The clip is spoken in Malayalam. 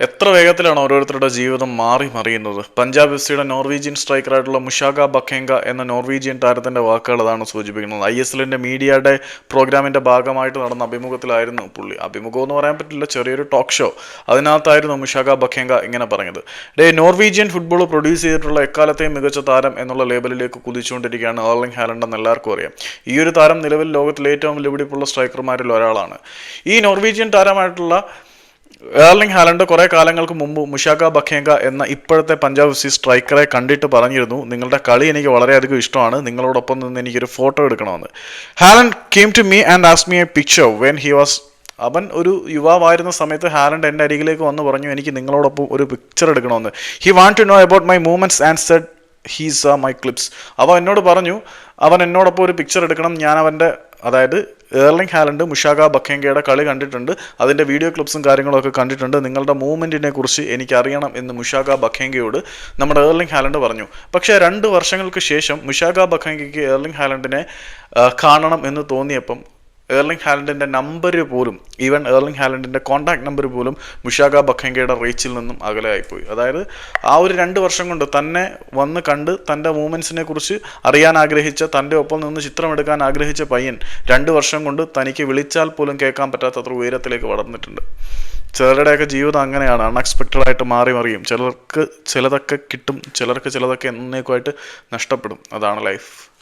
എത്ര വേഗത്തിലാണ് ഓരോരുത്തരുടെ ജീവിതം മാറി മറിയുന്നത്? പഞ്ചാബ് എഫ് സിയുടെ നോർവീജിയൻ സ്ട്രൈക്കറായിട്ടുള്ള മുഷാഗ ബഖേങ്ക എന്ന നോർവീജിയൻ താരത്തിന്റെ വാക്കുകൾ അതാണ് സൂചിപ്പിക്കുന്നത്. ഐ എസ് എല്ലിന്റെ മീഡിയയുടെ പ്രോഗ്രാമിന്റെ ഭാഗമായിട്ട് നടന്ന അഭിമുഖത്തിലായിരുന്നു പുള്ളി. അഭിമുഖം എന്ന് പറയാൻ പറ്റില്ല ചെറിയൊരു ടോക്ക് ഷോ. അതിനകത്തായിരുന്നു മുഷാഗ ബഖേങ്ക ഇങ്ങനെ പറഞ്ഞത്. ഡേ നോർവീജിയൻ ഫുട്ബോൾ പ്രൊഡ്യൂസ് ചെയ്തിട്ടുള്ള എക്കാലത്തെയും മികച്ച താരം എന്നുള്ള ലേബലിലേക്ക് കുതിച്ചുകൊണ്ടിരിക്കുകയാണ് ഏർലിംഗ് ഹാലൻഡ് എന്ന് എല്ലാവർക്കും അറിയാം. ഈ ഒരു താരം നിലവിൽ ലോകത്തിലെ ഏറ്റവും വെല്ലുവിളിപ്പുള്ള സ്ട്രൈക്കർമാരിൽ ഒരാളാണ്. ഈ നോർവീജിയൻ താരമായിട്ടുള്ള ഏർലിംഗ് ഹാലൻഡ് കുറെ കാലങ്ങൾക്ക് മുമ്പ് മുഷാക ബഖേങ്ക എന്ന ഇപ്പോഴത്തെ പഞ്ചാബ് എഫ് സി സ്ട്രൈക്കറെ കണ്ടിട്ട് പറഞ്ഞിരുന്നു. നിങ്ങളുടെ കളി എനിക്ക് വളരെയധികം ഇഷ്ടമാണ്. നിങ്ങളോടൊപ്പം നിന്ന് എനിക്കൊരു ഫോട്ടോ എടുക്കണമെന്ന്. Haaland came to me and ask me a picture when he was അവൻ ഒരു യുവാവായിരുന്ന സമയത്ത് ഹാലൻഡ് എന്റെ അരികിലേക്ക് വന്ന് പറഞ്ഞു എനിക്ക് നിങ്ങളോടൊപ്പം ഒരു പിക്ചർ എടുക്കണമെന്ന്. He want to know about my movements and said he's uh my clips അവൻ എന്നോട് പറഞ്ഞു അവൻ എന്നോടൊപ്പം ഒരു പിക്ചർ എടുക്കണം. ഞാൻ അവന്റെ അതായത് ഏർലിംഗ് ഹാലൻഡ് മുഷാഖ ബക്കേങ്കയുടെ കളി കണ്ടിട്ടുണ്ട്. അതിന്റെ വീഡിയോ ക്ലിപ്സും കാര്യങ്ങളൊക്കെ കണ്ടിട്ടുണ്ട്. നിങ്ങളുടെ മൂവ്മെന്റിനെ കുറിച്ച് എനിക്കറിയണം എന്ന് മുഷാഖ ബക്കേങ്കയോട് നമ്മുടെ ഏർലിംഗ് ഹാലൻഡ് പറഞ്ഞു. പക്ഷേ രണ്ട് വർഷങ്ങൾക്ക് ശേഷം മുഷാഖ ബക്കേങ്കയ്ക്ക് ഏർലിംഗ് ഹാലൻഡിനെ കാണണം എന്ന് തോന്നിയപ്പം ഏർലിംഗ് ഹാലൻഡിന്റെ നമ്പർ പോലും ഈവൻ ഏർലിംഗ് ഹാലൻഡിന്റെ കോൺടാക്ട് നമ്പർ പോലും മുഷാഖ ബഖങ്കയുടെ റീച്ചിൽ നിന്നും അകലെയായിപ്പോയി. അതായത് ആ ഒരു രണ്ട് വർഷം കൊണ്ട് തന്നെ വന്ന് കണ്ട് തന്റെ മൂമെൻസിനെ കുറിച്ച് അറിയാൻ ആഗ്രഹിച്ച തന്റെ ഒപ്പം നിന്ന് ചിത്രമെടുക്കാൻ ആഗ്രഹിച്ച പയ്യൻ രണ്ട് വർഷം കൊണ്ട് തനിക്ക് വിളിച്ചാൽ പോലും കേൾക്കാൻ പറ്റാത്തത്ര ഉയരത്തിലേക്ക് വളർന്നിട്ടുണ്ട്. ചിലരുടെയൊക്കെ ജീവിതം അങ്ങനെയാണ്. അൺഎക്സ്പെക്റ്റഡ് ആയിട്ട് മാറി മറിയും. ചിലർക്ക് ചിലതൊക്കെ കിട്ടും ചിലർക്ക് ചിലതൊക്കെ എന്നേക്കുമായിട്ട് നഷ്ടപ്പെടും. അതാണ് ലൈഫ്